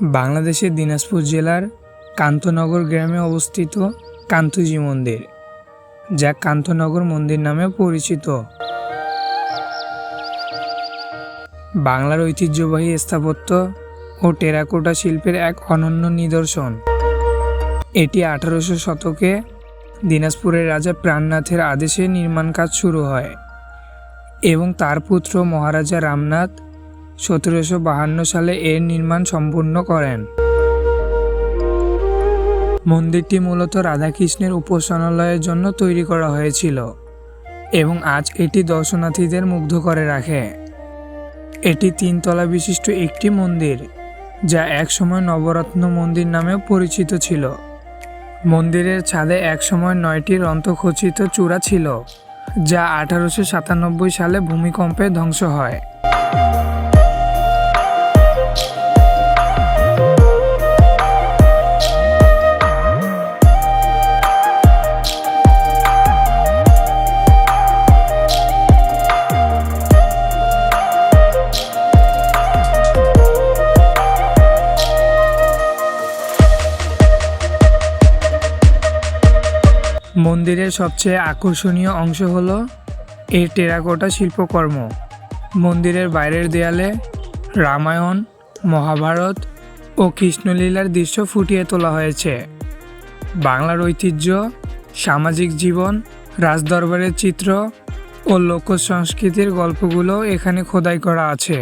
বাংলাদেশের দিনাজপুর জেলার কান্তনগর গ্রামে অবস্থিত কান্তজি মন্দির, যা কান্তনগর মন্দির নামে পরিচিত। বাংলার ঐতিহ্যবাহী স্থাপত্য ও টেরাকোটা শিল্পের এক অনন্য নিদর্শন। এটি আঠারোশো শতকে দিনাজপুরের রাজা প্রাণনাথের আদেশে নির্মাণ কাজ শুরু হয় এবং তার পুত্র মহারাজা রামনাথ সতেরোশো বাহান্ন সালে এর নির্মাণ সম্পূর্ণ করেন। মন্দিরটি মূলত রাধাকৃষ্ণের উপাসনালয়ের জন্য তৈরি করা হয়েছিল এবং আজ এটি দর্শনার্থীদের মুগ্ধ করে রাখে। এটি তিনতলা বিশিষ্ট একটি মন্দির, যা একসময় নবরত্ন মন্দির নামেও পরিচিত ছিল। মন্দিরের ছাদে একসময় নয়টি রন্ধ্রখচিত চূড়া ছিল, যা আঠারোশো সাতানব্বই সালে ভূমিকম্পে ধ্বংস হয়। মন্দিরের সবচেয়ে আকর্ষণীয় অংশ হল এর টেরাকোটা শিল্পকর্ম। মন্দিরের বাইরের দেয়ালে রামায়ণ, মহাভারত ও কৃষ্ণলীলার দৃশ্য ফুটিয়ে তোলা হয়েছে। বাংলার ঐতিহ্য, সামাজিক জীবন, রাজদরবারের চিত্র ও লোক সংস্কৃতির গল্পগুলো এখানে খোদাই করা আছে।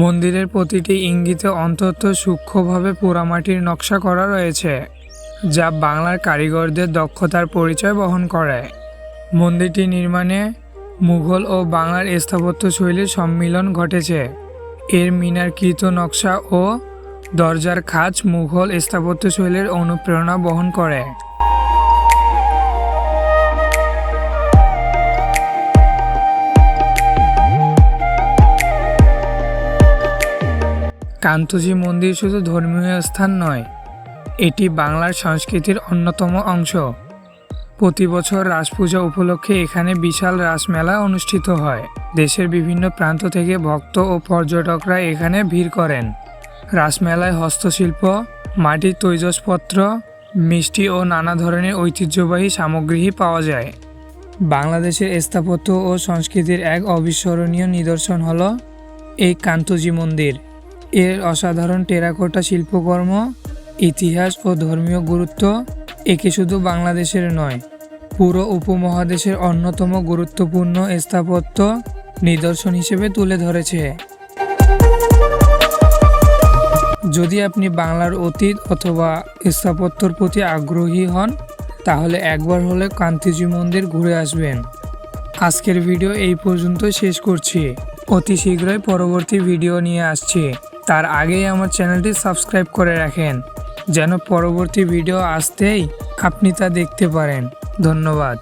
মন্দিরের প্রতিটি ইঙ্গিতে অন্তত সূক্ষ্মভাবে পোড়ামাটির নকশা করা রয়েছে, যা বাংলার কারিগরদের দক্ষতার পরিচয় বহন করে। মন্দিরটি নির্মাণে মুঘল ও বাংলার স্থাপত্য শৈলীর সম্মিলন ঘটেছে। এর মিনারকৃত নকশা ও দরজার খাঁজ মুঘল স্থাপত্য শৈলীর অনুপ্রেরণা বহন করে। কান্তজি মন্দির শুধু ধর্মীয় স্থান নয়, এটি বাংলার সংস্কৃতির অন্যতম অংশ। প্রতি বছর রাস পূজা উপলক্ষে এখানে বিশাল রাসমেলা অনুষ্ঠিত হয়। দেশের বিভিন্ন প্রান্ত থেকে ভক্ত ও পর্যটকরা এখানে ভিড় করেন। রাসমেলায় হস্তশিল্প, মাটির তৈজসপত্র, মিষ্টি ও নানা ধরনের ঐতিহ্যবাহী সামগ্রী পাওয়া যায়। বাংলাদেশের স্থাপত্য ও সংস্কৃতির এক অবিস্মরণীয় নিদর্শন হল এই কান্তজি মন্দির। এর অসাধারণ টেরাকোটা শিল্পকর্ম, ইতিহাস ও ধর্মীয় গুরুত্ব একে শুধু বাংলাদেশের নয়, পুরো উপমহাদেশের অন্যতম গুরুত্বপূর্ণ স্থাপত্য নিদর্শন হিসেবে তুলে ধরেছে। যদি আপনি বাংলার অতীত অথবা স্থাপত্যর প্রতি আগ্রহী হন, তাহলে একবার হলে কান্তিজি মন্দির ঘুরে আসবেন। আজকের ভিডিও এই পর্যন্ত শেষ করছি। অতি শীঘ্রই পরবর্তী ভিডিও নিয়ে আসছি। তার আগেই আমার চ্যানেলটি সাবস্ক্রাইব করে রাখেন, যেন পরবর্তী ভিডিও আসতেই আপনি তা দেখতে পারেন। ধন্যবাদ।